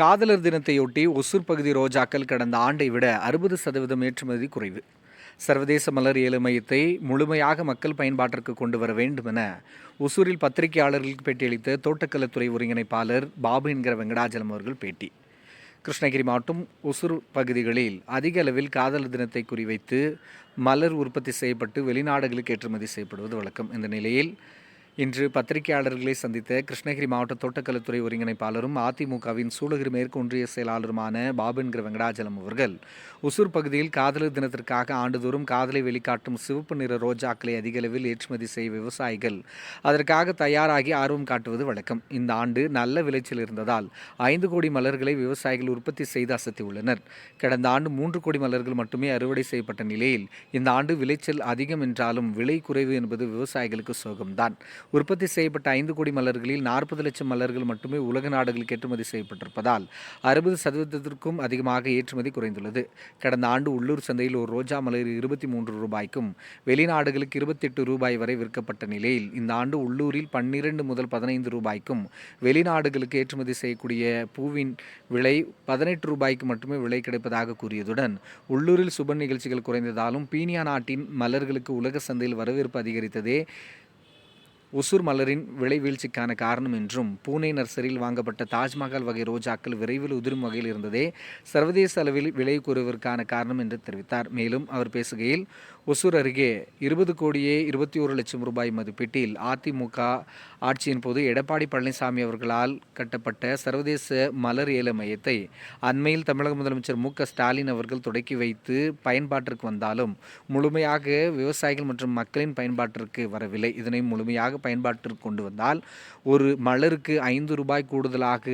காதலர் தினத்தையொட்டி ஒசூர் பகுதி ரோஜாக்கள் கடந்த ஆண்டை விட அறுபது சதவீதம் ஏற்றுமதி குறைவு. சர்வதேச மலர் ஏல மையத்தை முழுமையாக மக்கள் பயன்பாட்டிற்கு கொண்டு வர வேண்டும் என ஒசூரில் பத்திரிகையாளர்களுக்கு பேட்டியளித்த தோட்டக்கலைத்துறை ஒருங்கிணைப்பாளர் பாபு என்கிற வெங்கடாஜலம் அவர்கள் பேட்டி. கிருஷ்ணகிரி மாவட்டம் ஒசூர் பகுதிகளில் அதிக அளவில் காதலர் தினத்தை குறிவைத்து மலர் உற்பத்தி செய்யப்பட்டு வெளிநாடுகளுக்கு ஏற்றுமதி செய்யப்படுவது வழக்கம். இந்த நிலையில் இன்று பத்திரிகையாளர்களை சந்தித்த கிருஷ்ணகிரி மாவட்ட தோட்டக்கலைத்துறை ஒருங்கிணைப்பாளரும் அதிமுகவின் சூளகிரி மேற்கு ஒன்றிய செயலாளருமான பாபன்கிற வெங்கடாஜலம் அவர்கள். ஒசூர் பகுதியில் காதலர் தினத்திற்காக ஆண்டுதோறும் காதலை வெளிக்காட்டும் சிவப்பு நிற ரோஜாக்களை அதிகளவில் ஏற்றுமதி செய்ய விவசாயிகள் அதற்காக தயாராகி ஆர்வம் காட்டுவது வழக்கம். இந்த ஆண்டு நல்ல விளைச்சல் இருந்ததால் ஐந்து கோடி மலர்களை விவசாயிகள் உற்பத்தி செய்து அசத்தியுள்ளனர். கடந்த ஆண்டு மூன்று கோடி மலர்கள் மட்டுமே அறுவடை செய்யப்பட்ட நிலையில் இந்த ஆண்டு விளைச்சல் அதிகம் என்றாலும் விலை குறைவு என்பது விவசாயிகளுக்கு சோகம்தான். உற்பத்தி செய்யப்பட்ட ஐந்து கோடி மலர்களில் நாற்பது லட்சம் மலர்கள் மட்டுமே உலக நாடுகளுக்கு ஏற்றுமதி செய்யப்பட்டிருப்பதால் அறுபது சதவீதத்திற்கும் அதிகமாக ஏற்றுமதி குறைந்துள்ளது. கடந்த ஆண்டு உள்ளூர் சந்தையில் ஒரு ரோஜா மலர் இருபத்தி மூன்று ரூபாய்க்கும் வெளிநாடுகளுக்கு இருபத்தெட்டு ரூபாய் வரை விற்கப்பட்ட நிலையில் இந்த ஆண்டு உள்ளூரில் பன்னிரண்டு முதல் பதினைந்து ரூபாய்க்கும் வெளிநாடுகளுக்கு ஏற்றுமதி செய்யக்கூடிய பூவின் விலை பதினெட்டு ரூபாய்க்கு மட்டுமே விலை கிடைப்பதாக கூறியதுடன் உள்ளூரில் சுப நிகழ்ச்சிகள் குறைந்ததாலும் பீனியா நாட்டின் மலர்களுக்கு உலக சந்தையில் வரவேற்பு அதிகரித்ததே ஒசூர் மலரின் விலை வீழ்ச்சிக்கான காரணம் என்றும் பூனே நர்சரியில் வாங்கப்பட்ட தாஜ்மஹால் வகை ரோஜாக்கள் விரைவில் உதிரும் வகையில் இருந்ததே சர்வதேச அளவில் விலை கூறுவதற்கான காரணம் என்று தெரிவித்தார். மேலும் அவர் பேசுகையில் ஒசூர் அருகே இருபது கோடியே இருபத்தி ஒரு லட்சம் ரூபாய் மதிப்பீட்டில் அதிமுக ஆட்சியின் போது எடப்பாடி பழனிசாமி அவர்களால் கட்டப்பட்ட சர்வதேச மலர் ஏல மையத்தை அண்மையில் தமிழக முதலமைச்சர் மு. க. ஸ்டாலின் அவர்கள் தொடக்கி வைத்து பயன்பாட்டிற்கு வந்தாலும் முழுமையாக விவசாயிகள் மற்றும் மக்களின் பயன்பாட்டிற்கு வரவில்லை. இதனை முழுமையாக பயன்பாட்டிற்கு கொண்டு வந்தால் ஒரு மலருக்கு ஐந்து ரூபாய் கூடுதலாக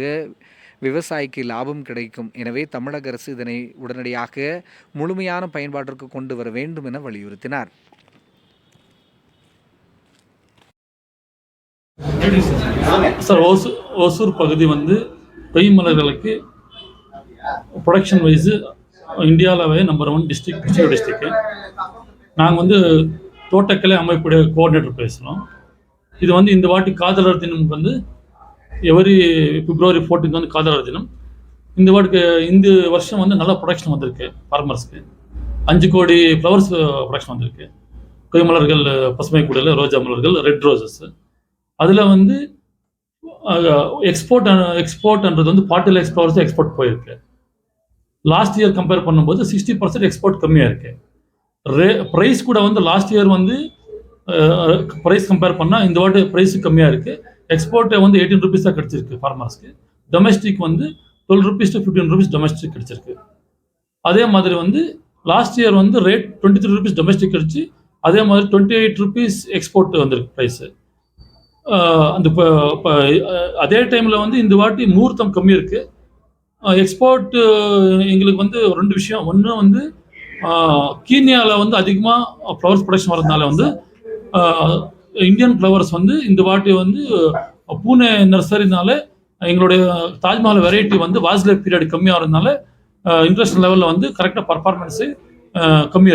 விவசாயிக்கு லாபம் கிடைக்கும். எனவே தமிழக அரசு இதனை உடனடியாக முழுமையான பயன்பாட்டிற்கு கொண்டு வர வேண்டும் என வலியுறுத்தினார். சார் ஓசூர் ஓசூர் பகுதி வந்து பெய் மலர்களுக்கு production wise இந்தியாவிலவே number one district Krishnagiri district நாங்கள் வந்து தோட்டக்கலை அமைப்புடைய கோஆர்டினேட்டர் பேசுகிறோம் இது வந்து இந்த வாட்டி காதலர் தினம் வந்து எவரி பிப்ரவரி 14th வந்து காதலர் தினம். இந்த வாட்டிக்கு இந்த வருஷம் வந்து நல்ல ப்ரொடக்ஷன் வந்திருக்கு ஃபார்மர்ஸ்க்கு அஞ்சு கோடி ஃப்ளவர்ஸ் ப்ரொடக்ஷன் uh, வந்திருக்கு. கொய்மலர்கள் uh, பசுமை குடியில் ரோஜா மலர்கள் ரெட் ரோசஸ் அதில் வந்து எக்ஸ்போர்ட் எக்ஸ்போர்ட்ன்றது வந்து ஃபார்ட்டி லேக்ஸ் ஃப்ளவர்ஸ் எக்ஸ்போர்ட் போயிருக்கு. லாஸ்ட் இயர் கம்பேர் பண்ணும்போது சிக்ஸ்டி பர்சன்ட் எக்ஸ்போர்ட் கம்மியாக இருக்கு. ரே ப்ரைஸ் கூட வந்து லாஸ்ட் இயர் வந்து ப்ரைஸ் கம்பேர் பண்ணால் இந்த வாட்டி ப்ரைஸ் கம்மியாக இருக்குது எக்ஸ்போர்ட்டை வந்து எயிட்டீன் ருபீஸ் தான் கிடச்சிருக்கு ஃபார்மர்ஸ்க்கு டொமஸ்டிக் வந்து twelve rupees to fifteen rupees domestic கிடச்சிருக்கு. அதே மாதிரி வந்து லாஸ்ட் இயர் வந்து rate twenty three rupees domestic கிடச்சி அதே மாதிரி டுவெண்ட்டி எயிட் ருபீஸ் எக்ஸ்போர்ட் வந்திருக்கு ப்ரைஸு அந்த இப்போ இப்போ அதே டைமில் வந்து இந்த வாட்டி முகூர்த்தம் கம்மி இருக்குது எக்ஸ்போர்ட்டு எங்களுக்கு வந்து ரெண்டு விஷயம். ஒன்று வந்து கீனியாவில் வந்து அதிகமாக ஃப்ளவர்ஸ் ப்ரொடக்ஷன் வரதுனால வந்து இந்தியன் ஃப்ளவர்ஸ் வந்து இந்த வாட்டி வந்து பூனே நர்சரினால எங்களுடைய தாஜ்மஹால் வெரைட்டி வந்து வாஸ்லே பீரியட் கம்மியாக இருந்தனால இன்ட்ரெஸ்ட் லெவலில் வந்து கரெக்டாக பர்ஃபார்மன்ஸு கம்மியாக